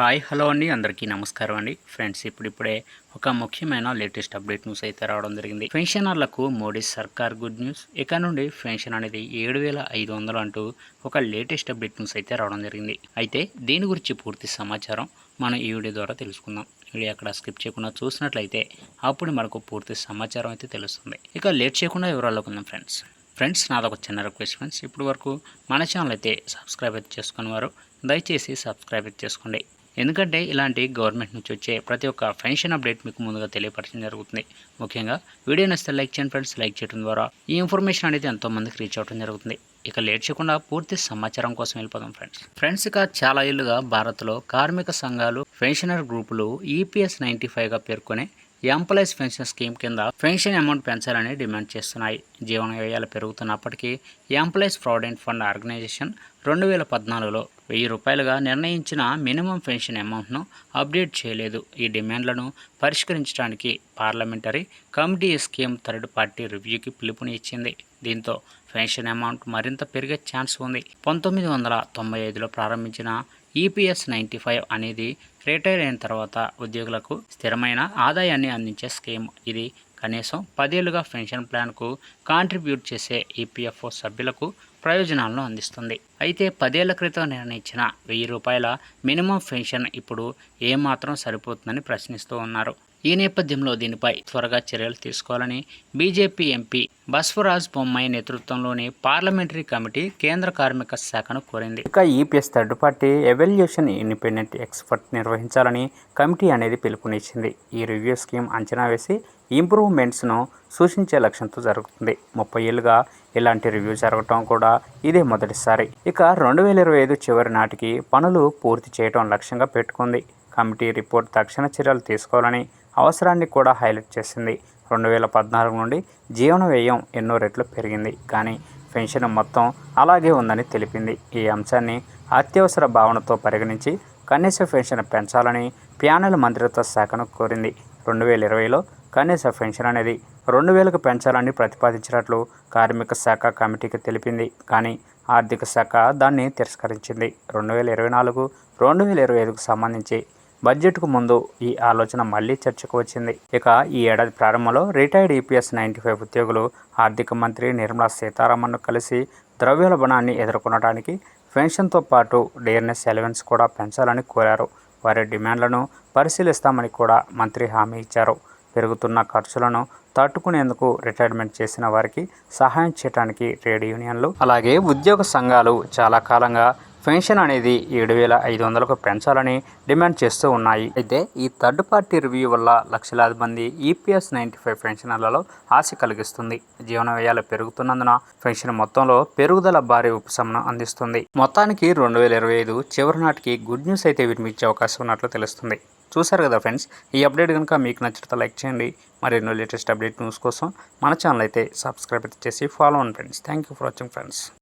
Hi hello అండి. అందరికీ నమస్కారం అండి. ఫ్రెండ్స్ ఇప్పుడిప్పుడే ఒక ముఖ్యమైన లేటెస్ట్ అప్డేట్ న్యూస్ అయితే రావడం జరిగింది. పెన్షనర్లకు మోడీ సర్కార్ గుడ్ న్యూస్. ఇక నుండి పెన్షన్ అనేది ఏడు వేల ఐదు వందలు అంటూ ఒక లేటెస్ట్ అప్డేట్ న్యూస్ అయితే రావడం జరిగింది. అయితే దీని గురించి పూర్తి సమాచారం మనం ఈ వీడియో ద్వారా తెలుసుకుందాం. వీడియో అక్కడ స్కిప్ చేయకుండా చూసినట్లయితే అప్పుడు మనకు పూర్తి సమాచారం అయితే తెలుస్తుంది. ఇక లేట్ చేయకుండా వివరాల్లోకి ఉందాం ఫ్రెండ్స్. ఫ్రెండ్స్ నాదొక చిన్న రిక్వెస్ట్ ఫ్రెండ్స్. ఇప్పుడు వరకు మన ఛానల్ అయితే సబ్స్క్రైబ్ అయితే చేసుకునేవారు దయచేసి సబ్స్క్రైబ్ అయితే చేసుకోండి. ఎందుకంటే ఇలాంటి గవర్నమెంట్ నుంచి వచ్చే ప్రతి ఒక్క పెన్షన్ అప్డేట్ మీకు ముందుగా తెలియపరచడం జరుగుతుంది. ముఖ్యంగా వీడియో నచ్చితే లైక్ చేయండి ఫ్రెండ్స్. లైక్ చేయడం ద్వారా ఈ ఇన్ఫర్మేషన్ అనేది ఎంతో మందికి రీచ్ అవ్వడం జరుగుతుంది. ఇక లేట్ చేయకుండా పూర్తి సమాచారం కోసం వెళ్ళిపోదాం ఫ్రెండ్స్. ఫ్రెండ్స్ ఇక చాలా ఏళ్ళుగా భారత్లో కార్మిక సంఘాలు పెన్షనర్ గ్రూపులు ఈపీఎస్ నైంటీ ఫైవ్గా పేర్కొనే ఎంప్లాయీస్ పెన్షన్ స్కీమ్ కింద పెన్షన్ అమౌంట్ పెంచాలని డిమాండ్ చేస్తున్నాయి. జీవన వ్యయాలు పెరుగుతున్నప్పటికీ ఎంప్లాయీస్ ప్రావిడెంట్ ఫండ్ ఆర్గనైజేషన్ రెండు వేల పద్నాలుగులో వెయ్యి రూపాయలుగా నిర్ణయించిన మినిమం పెన్షన్ అమౌంట్ను అప్డేట్ చేయలేదు. ఈ డిమాండ్లను పరిష్కరించడానికి parliamentary committee scheme third party రివ్యూకి పిలుపుని ఇచ్చింది. దీంతో పెన్షన్ అమౌంట్ మరింత పెరిగే ఛాన్స్ ఉంది. పంతొమ్మిది వందల తొంభై ఐదులో ప్రారంభించిన ఈపీఎస్ నైంటీ ఫైవ్ అనేది రిటైర్ అయిన తర్వాత ఉద్యోగులకు స్థిరమైన ఆదాయాన్ని అందించే స్కీమ్ ఇది. కనీసం పదేళ్ళుగా పెన్షన్ ప్లాన్కు కాంట్రిబ్యూట్ చేసే ఈపీఎఫ్ఓ సభ్యులకు ప్రయోజనాలను అందిస్తుంది. అయితే పదేళ్ళ క్రితం నిర్ణయించిన వెయ్యి రూపాయల మినిమం పెన్షన్ ఇప్పుడు ఏమాత్రం సరిపోతుందని ప్రశ్నిస్తూ ఉన్నారు. ఈ నేపథ్యంలో దీనిపై త్వరగా చర్యలు తీసుకోవాలని బీజేపీ ఎంపీ బస్వరాజ్ బొమ్మాయి నేతృత్వంలోని పార్లమెంటరీ కమిటీ కేంద్ర కార్మిక శాఖను కోరింది. ఇక EPS third party evaluation independent expert నిర్వహించాలని కమిటీ అనేది పిలుపునిచ్చింది. ఈ రివ్యూ స్కీమ్ అంచనా వేసి ఇంప్రూవ్మెంట్స్ను సూచించే లక్ష్యంతో జరుగుతుంది. ముప్పై ఏళ్ళుగా ఇలాంటి రివ్యూ జరగటం కూడా ఇదే మొదటిసారి. ఇక రెండు వేల ఇరవై ఐదు చివరి నాటికి పనులు పూర్తి చేయడం లక్ష్యంగా పెట్టుకుంది. కమిటీ రిపోర్ట్ తక్షణ చర్యలు తీసుకోవాలని అవసరాన్ని కూడా హైలైట్ చేసింది. రెండు వేల పద్నాలుగు నుండి జీవన వ్యయం ఎన్నో రెట్లు పెరిగింది. కానీ పెన్షన్ మొత్తం అలాగే ఉందని తెలిపింది. ఈ అంశాన్ని అత్యవసర భావనతో పరిగణించి కనీస పెన్షన్ పెంచాలని ప్యానెల్ మంత్రిత్వ శాఖను కోరింది. రెండు వేల ఇరవైలో కనీస పెన్షన్ అనేది రెండు వేలకు పెంచాలని ప్రతిపాదించినట్లు కార్మిక శాఖ కమిటీకి తెలిపింది. కానీ ఆర్థిక శాఖ దాన్ని తిరస్కరించింది. రెండు వేల ఇరవై నాలుగు రెండు వేల ఇరవై ఐదుకు సంబంధించి బడ్జెట్కు ముందు ఈ ఆలోచన మళ్ళీ చర్చకు వచ్చింది. ఇక ఈ ఏడాది ప్రారంభంలో రిటైర్డ్ ఈపీఎస్ నైంటీ ఫైవ్ ఉద్యోగులు ఆర్థిక మంత్రి నిర్మలా సీతారామన్ను కలిసి ద్రవ్యోల్బణాన్ని ఎదుర్కొనడానికి పెన్షన్తో పాటు డేర్నెస్ ఎలవెన్స్ కూడా పెంచాలని కోరారు. వారి డిమాండ్లను పరిశీలిస్తామని కూడా మంత్రి హామీ ఇచ్చారు. పెరుగుతున్న ఖర్చులను తట్టుకునేందుకు రిటైర్మెంట్ చేసిన వారికి సహాయం చేయడానికి ట్రేడ్ యూనియన్లు అలాగే ఉద్యోగ సంఘాలు చాలా కాలంగా పెన్షన్ అనేది ఏడు వేల ఐదు వందలకు పెంచాలని డిమాండ్ చేస్తూ ఉన్నాయి. అయితే ఈ థర్డ్ పార్టీ రివ్యూ వల్ల లక్షలాది మంది ఈపీఎస్ నైంటీ ఫైవ్ పెన్షనర్లలో ఆశ కలిగిస్తుంది. జీవన వ్యయాలు పెరుగుతున్నందున పెన్షన్ మొత్తంలో పెరుగుదల భారీ ఉపశమనం అందిస్తుంది. మొత్తానికి రెండు వేల ఇరవై ఐదు చివరి నాటికి గుడ్ న్యూస్ అయితే వినిపించే అవకాశం ఉన్నట్లు తెలుస్తుంది. చూసారు కదా ఫ్రెండ్స్ ఈ అప్డేట్ కనుక మీకు నచ్చితే లైక్ చేయండి. మరెన్నో లేటెస్ట్ అప్డేట్ న్యూస్ కోసం మన ఛానల్ అయితే సబ్స్క్రైబ్ చేసి ఫాలో అవ్వండి friends. Thank you for watching friends.